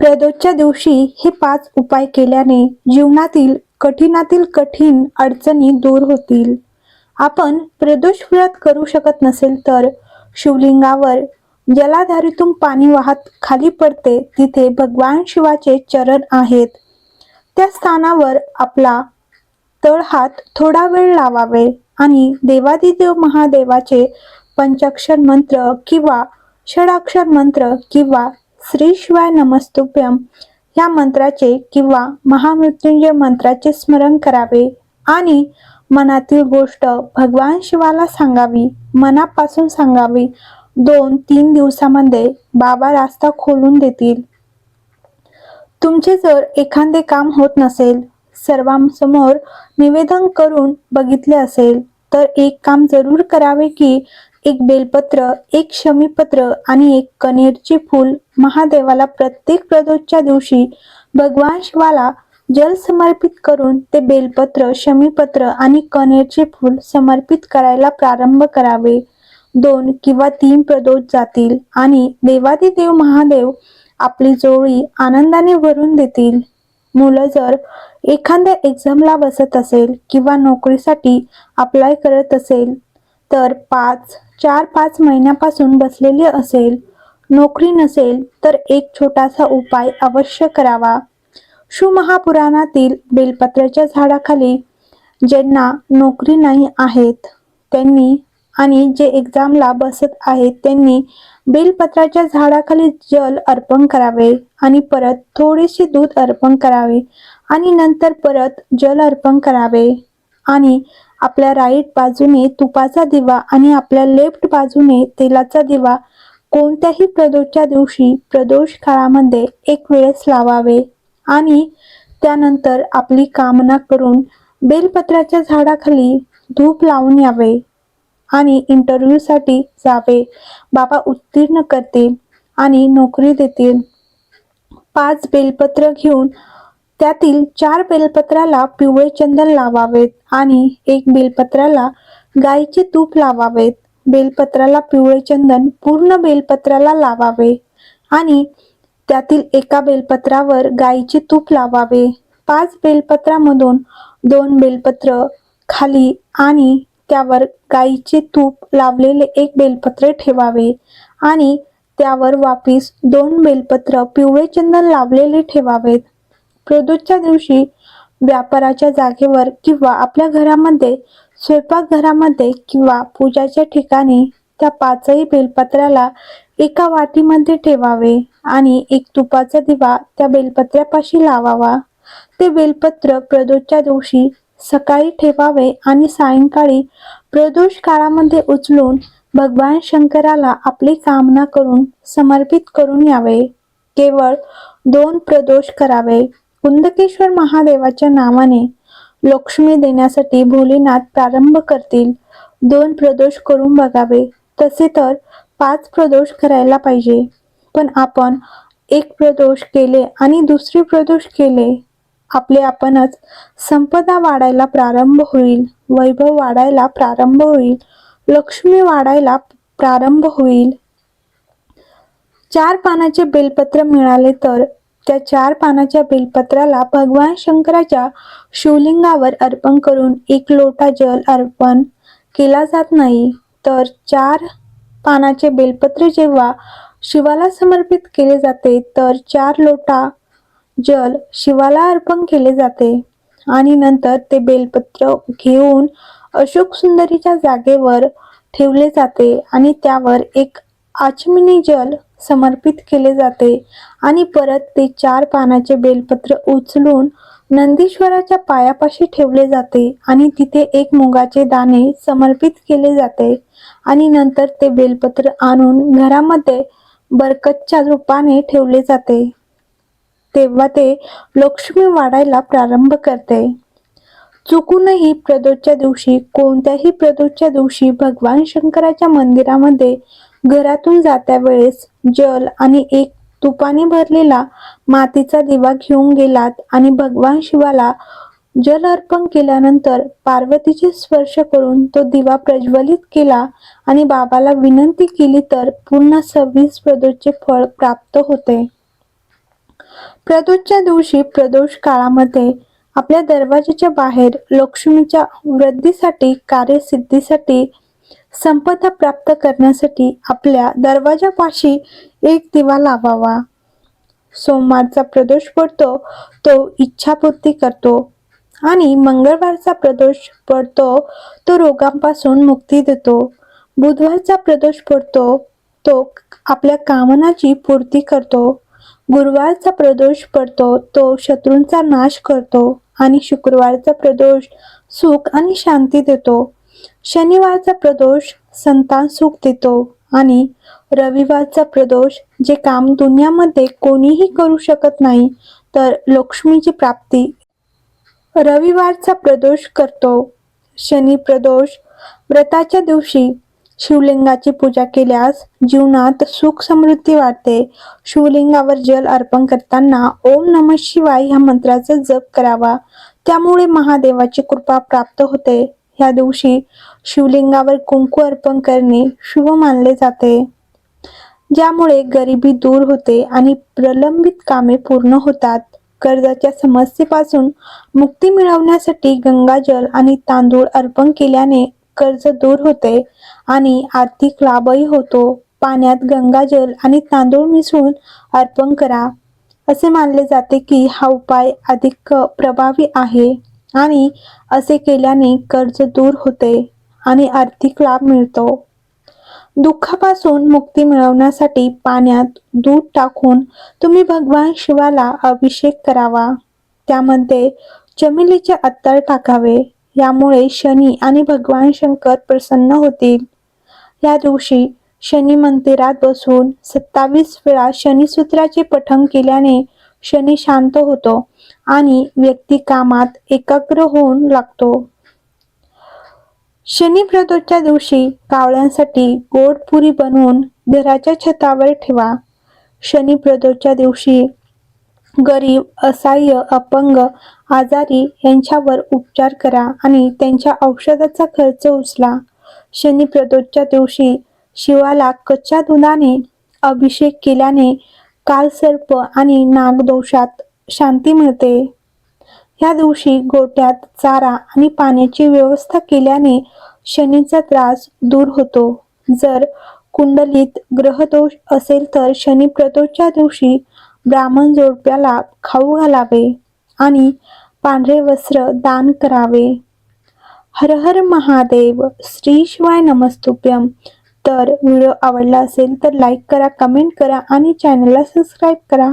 प्रदोषच्या दिवशी हे पाच उपाय केल्याने जीवनातील कठीणातील कठीण अडचणी दूर होतील. आपण प्रदोष व्रत करू शकत नसेल तर शिवलिंगावर जलाधारीतून पाणी वाहत खाली पडते तिथे भगवान शिवाचे चरण आहेत. त्या स्थानावर आपला तळहात थोडा वेळ लावावे आणि देवादिदेव महादेवाचे पंचाक्षर मंत्र किंवा षडाक्षर मंत्र किंवा श्री शिवाय नमस्तुभ्यम या मंत्राचे किंवा महामृत्युंजय मंत्राचे स्मरण करावे आणि मनातील गोष्ट भगवान शिवाला सांगावी मनापासून सांगावी. दोन तीन दिवसामध्ये बाबा रास्ता खोलून देतील. तुमचे जर एखादे काम होत नसेल सर्वांसमोर निवेदन करून बघितले असेल तर एक काम जरूर करावे की एक बेलपत्र एक शमीपत्र आणि एक कनेरचे फूल महादेवाला प्रत्येक प्रदोषच्या दिवशी भगवान शिवाला जल समर्पित करून ते बेलपत्र शमीपत्र आणि कनेरचे फूल समर्पित करायला प्रारंभ करावे. दोन किंवा तीन प्रदोष जातील आणि देवादिदेव महादेव आपली जोळी आनंदाने भरून देतील. मुलं जर एखाद्या एक्झामला बसत असेल किंवा नोकरीसाठी अप्लाय करत असेल तर पाच चार पाच महिन्यापासून बसलेले असेल नोकरी नसेल तर एक छोटासा उपाय अवश्य करावा. शुमहापुराणातील बेलपत्राच्या झाडाखाली ज्यांना नोकरी नाही आहेत त्यांनी आणि जे एक्झामला बसत आहेत त्यांनी बेलपत्राच्या झाडाखाली जल अर्पण करावे आणि परत थोडेसे दूध अर्पण करावे आणि नंतर परत जल अर्पण करावे आणि आपल्या राईट बाजूने तुपाचा दिवा आणि आपल्या लेफ्ट बाजूने तेलाचा दिवा कोणत्याही प्रदोषच्या दिवशी प्रदोष काळामध्ये एक वेळेस लावावे. आणि त्यानंतर आपली कामना करून बेलपत्राच्या झाडाखाली धूप लावून यावे आणि इंटरव्ह्यूसाठी जावे. बाबा उत्तीर्ण करतील आणि नोकरी देतील. पाच बेलपत्र घेऊन त्यातील चार बेलपत्राला पिवळे चंदन लावावेत आणि एक बेलपत्राला गाईचे तूप लावावेत. बेलपत्राला पिवळे चंदन पूर्ण बेलपत्राला लावावे आणि त्यातील एका बेलपत्रावर गाईचे तूप लावावे. पाच बेलपत्रामधून दोन बेलपत्र खाली आणि त्यावर गाईचे तूप लावलेले एक बेलपत्र ठेवावे आणि त्यावर वापिस दोन बेलपत्र पिवळे चंदन लावलेले ठेवावेत. प्रदोषच्या दिवशी व्यापाराच्या जागेवर किंवा आपल्या घरामध्ये स्वयंपाकघरामध्ये किंवा पूजाच्या ठिकाणी त्या पाचही बेलपत्राला एका वाटीमध्ये ठेवावे आणि एक तुपाचा दिवा त्या बेलपत्र्यापाशी लावावा. ते बेलपत्र प्रदोषच्या दिवशी सकाळी ठेवावे आणि सायंकाळी प्रदोष काळामध्ये उचलून भगवान शंकराला आपली कामना करून समर्पित करून यावे. केवळ दोन प्रदोष करावे. कुंदकेश्वर महादेवाच्या नावाने लक्ष्मी देण्यासाठी भोलेनाथ प्रारंभ करतील. दोन प्रदोष करून बघावे. तसे तर पाच प्रदोष करायला पाहिजे. पण आपण एक प्रदोष केले आणि दुसरे प्रदोष केले आपले आपणच संपदा वाढायला प्रारंभ होईल वैभव वाढायला प्रारंभ होईल लक्ष्मी वाढायला प्रारंभ होईल. चार पानाचे बेलपत्र मिळाले तर त्या चार पानाच्या बेलपत्राला भगवान शंकराच्या शिवलिंगावर अर्पण करून एक लोटा जल अर्पण केला जात नाही. तर चार पानाचे बेलपत्र जेव्हा शिवाला समर्पित केले जाते तर चार लोटा जल शिवाला अर्पण केले जाते आणि नंतर ते बेलपत्र घेऊन अशोक सुंदरीच्या जागेवर ठेवले जाते आणि त्यावर एक आचमिनी जल समर्पित केले जाते. आणि परत ते चार पानाचे बेलपत्र उचलून नंदीश्वराच्या पायापाशी ठेवले जाते आणि तिथे एक मुगाचे दाणे समर्पित केले जाते. आणि नंतर ते बेलपत्र आणून घरामध्ये बरकतच्या रूपाने ठेवले जाते. तेव्हा ते लक्ष्मी वाढायला प्रारंभ करते. चुकूनही प्रदोषच्या दिवशी कोणत्याही प्रदोषच्या दिवशी भगवान शंकराच्या मंदिरामध्ये घरातून जात्या वेळेस जल आणि एक तुपाने भरलेला मातीचा दिवा घेऊन गेलात आणि भगवान शिवाला जल अर्पण केल्यानंतर पार्वतीचे स्पर्श करून तो दिवा प्रज्वलित केला आणि बाबाला विनंती केली तर पूर्ण सव्वीस प्रदोषचे फळ प्राप्त होते. प्रदोषच्या दिवशी प्रदोष काळामध्ये आपल्या दरवाजेच्या बाहेर लक्ष्मीच्या वृद्धीसाठी कार्यसिद्धीसाठी संपदा प्राप्त करण्यासाठी आपल्या दरवाजापाशी एक दिवा लावावा. सोमवारचा प्रदोष पडतो तो इच्छापूर्ती करतो. आणि मंगळवारचा प्रदोष पडतो तो रोगांपासून मुक्ती देतो. बुधवारचा प्रदोष पडतो तो आपल्या कामनाची पूर्ती करतो. गुरुवारचा प्रदोष पडतो तो शत्रूंचा नाश करतो. आणि शुक्रवारचा प्रदोष सुख आणि शांती देतो. शनिवारचा प्रदोष संतान सुख देतो आणि रविवारचा प्रदोष जे काम दुनियामध्ये कोणीही करू शकत नाही तर लक्ष्मीची प्राप्ती. रविवारचा प्रदोष करतो. शनी प्रदोष व्रताच्या दिवशी शिवलिंगाची पूजा केल्यास जीवनात सुख समृद्धी वाढते. शिवलिंगावर जल अर्पण करताना ओम नम शिवाय ह्या मंत्राचा जप करावा. त्यामुळे महादेवाची कृपा प्राप्त होते. ह्या दिवशी शिवलिंगावर कुंकू अर्पण करणे शुभ मानले जाते. ज्यामुळे गरिबी दूर होते आणि प्रलंबित कामे पूर्ण होतात. कर्जाच्या समस्येपासून मुक्ती मिळवण्यासाठी गंगाजल आणि तांदूळ अर्पण केल्याने कर्ज दूर होते आणि आर्थिक लाभही होतो. पाण्यात गंगाजल आणि तांदूळ मिसळून अर्पण करा. असे मानले जाते की हा उपाय अधिक प्रभावी आहे. आणि असे केल्याने कर्ज दूर होते आणि आर्थिक लाभ मिळतो. दुःखापासून मुक्ती मिळवण्यासाठी पाण्यात दूध टाकून तुम्ही भगवान शिवाला अभिषेक करावा. त्यामध्ये चमेलीचे अत्तर टाकावे. यामुळे शनी आणि भगवान शंकर प्रसन्न होतील. या दिवशी शनी मंदिरात बसून सत्तावीस वेळा शनिसूत्राचे पठण केल्याने क्षणी शांत होतो आणि व्यक्ती कामात एकाग्र होऊन लागतो. शनी प्रदोषच्या दिवशी कावळ्यांसाठी गोड पुरी बनवून घराच्या छतावर ठेवा. शनी प्रदोषच्या दिवशी गरीब असहाय्य अपंग आजारी यांच्यावर उपचार करा आणि त्यांच्या औषधाचा खर्च उचला. शनी प्रदोषच्या दिवशी शिवाला कच्च्या दुधाने अभिषेक केल्याने कालसर्प आणि नागदोषात शांती मिळते. ह्या दिवशी गोट्यात चारा आणि पाण्याची व्यवस्था केल्याने शनीचा त्रास दूर होतो. जर कुंडलीत ग्रहदोष असेल तर शनी प्रदोषच्या दिवशी ब्राह्मण जोडप्याला खाऊ घालावे आणि पांढरे वस्त्र दान करावे. हर हर महादेव श्री शिवाय नमस्तुभ्यम तर व्हिडिओ आवडला असेल तर लाईक करा कमेंट करा आणि चॅनलला सबस्क्राईब करा.